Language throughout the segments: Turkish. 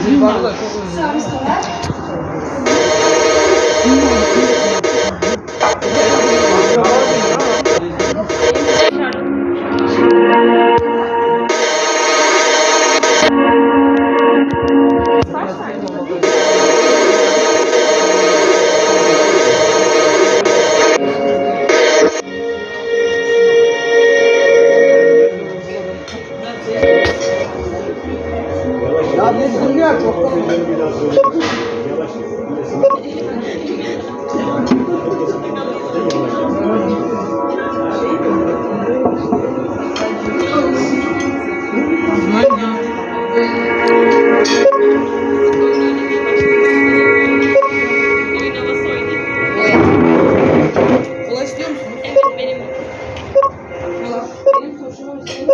Zilbarı da çok uzun. Ya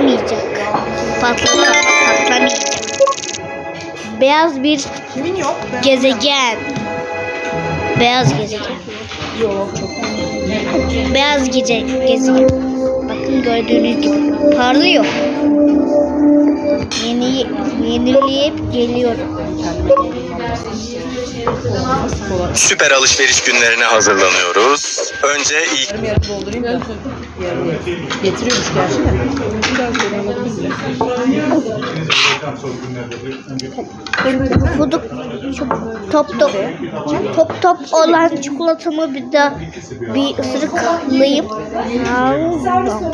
Patlamayacak. Patladı ama patlamayacak. Beyaz bir Kimin yok? Ben gezegen. Beyaz gezegen. yok çok. Beyaz gece gezegen. Bakın gördüğünüz gibi parlıyor. Yeni yenileyip geliyorum. Süper alışveriş günlerine hazırlanıyoruz. Önce ilk Yarım yarım doldurayım da. Yarım yarım. Getiriyormuş gerçi de. Biraz böyle Puduk top top top top olan çikolatamı bir de bir ısırıklayıp aldım.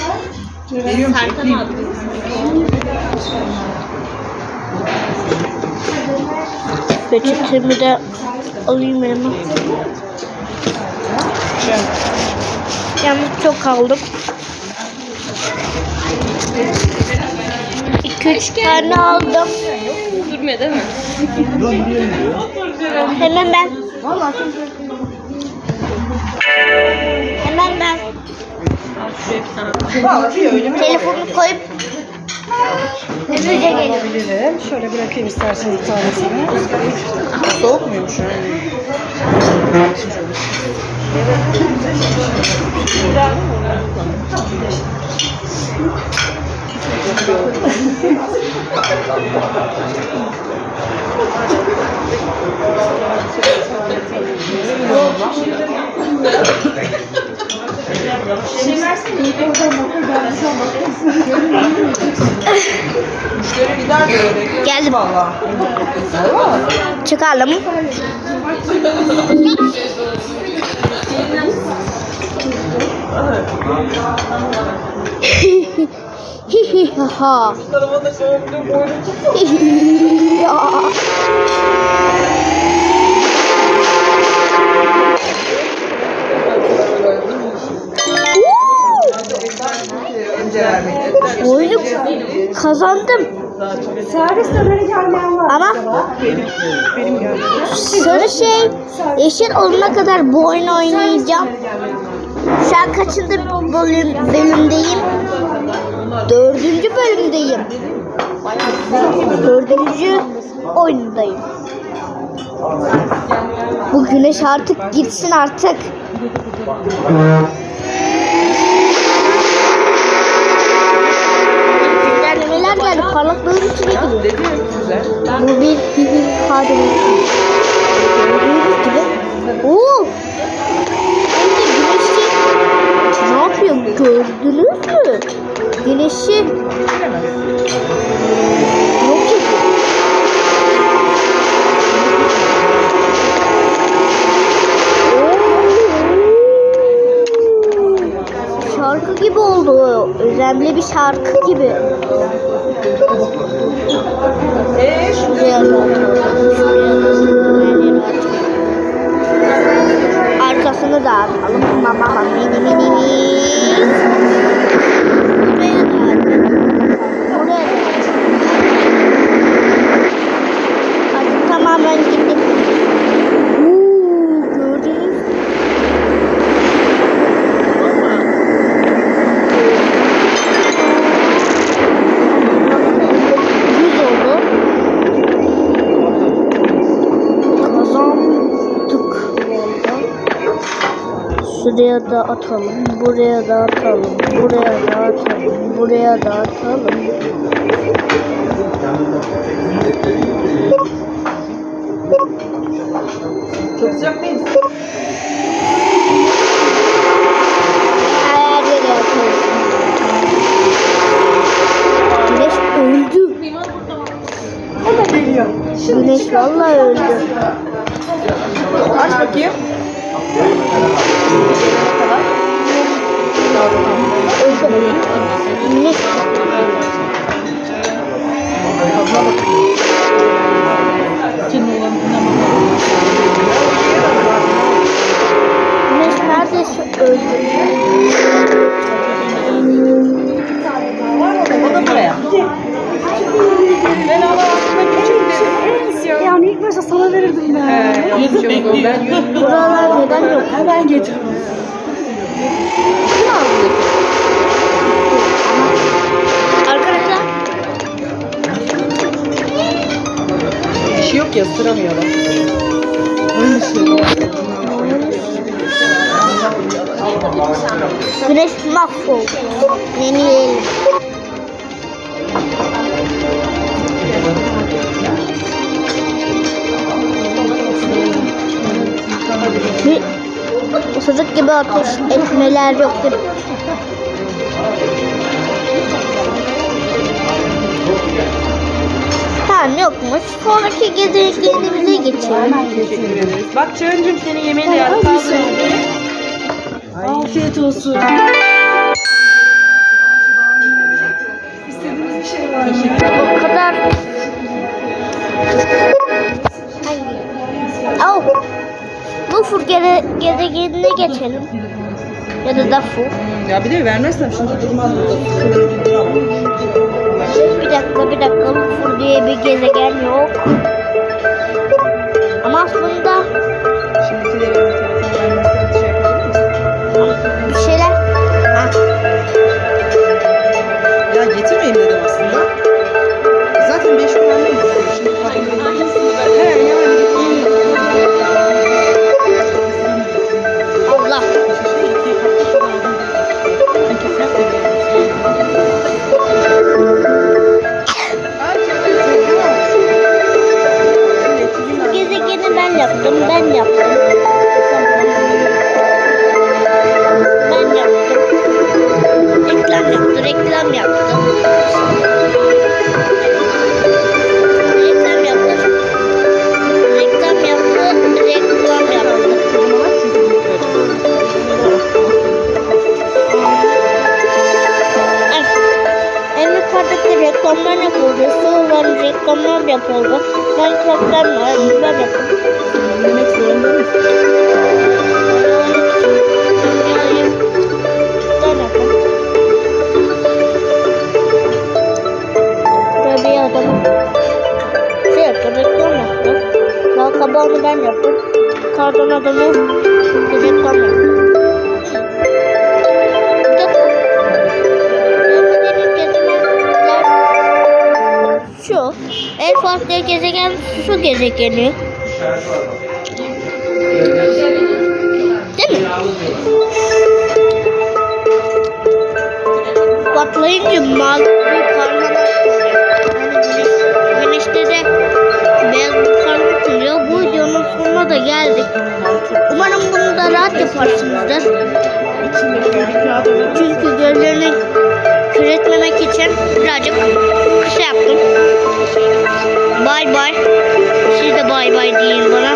Veriyorum Serkan abi. Peçetemi de alayım elime. Yalnız çok aldım. İki üç tane aldım. Durmuyor değil mi? Hemen ben. Hemen ben telefonu koyup hızlıca geliyorum. Alabilirim. Şöyle bırakayım isterseniz bir tanesini. Soğuk muymuş? Müşteri gider de öyle. Geldim. Valla. Hihi ha. Tarafa da şöyle bir boynu Ya. Kazandım. Servis döneri gelmeyen var. Ama Benim geldi. sarı şey yeşil olana kadar bu oyunu oynayacağım. Şu an kaçıncı bölüm, bölümdeyim? Dördüncü bölümdeyim. Dördüncü oyundayım. Bu güneş artık gitsin artık. Önemli bir şarkı gibi. Buraya da atalım, buraya da atalım, buraya da atalım, buraya da atalım. Çok sıcak değil. Her yere atalım. Güneş öldü. O da geliyor. Güneş vallahi öldü. Aç bakayım. Öldü. Güneş Güneş verirdim ben. Yüz bekliyor. Buralar neden yok? Hemen getir. Arkadaşlar Bir şey yok ya ısıramıyorum. güneş mahvoldu. Yenileyelim. Bir ısırık gibi ateş etmeler yok? Tamam yokmuş. Sonraki gezegenimize geçelim. Bak Çağıncığım senin yemeğini de yaptım. Afiyet olsun. İstediğiniz bir şey var mı? Lufur geze gezegenine geçelim. Ya da Dafur. Ya bir de vermezsem şimdi durmaz burada. Bir dakika bir dakika Lufur diye bir gezegen yok. Reklamlar yapıldı. Sonra reklamlar yapıldı. Minecraft'tan ben yaptım. Yemek zorunda şey kabağını ben yaptım. Kardan adamı reklam yaptım. En farklı gezegen su gezegeni. Değil mi? Patlayınca oluyor. Yani güneş, güneşte de beyaz bir parlak oluyor. Bu videonun sonuna da geldik. Umarım bunu da rahat yaparsınızdır. Çünkü gözlerini kör etmemek için birazcık Bay bay. Siz de bay bay deyin bana.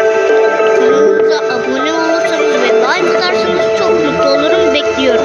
Kanalımıza abone olursanız ve like atarsanız çok mutlu olurum. Bekliyorum.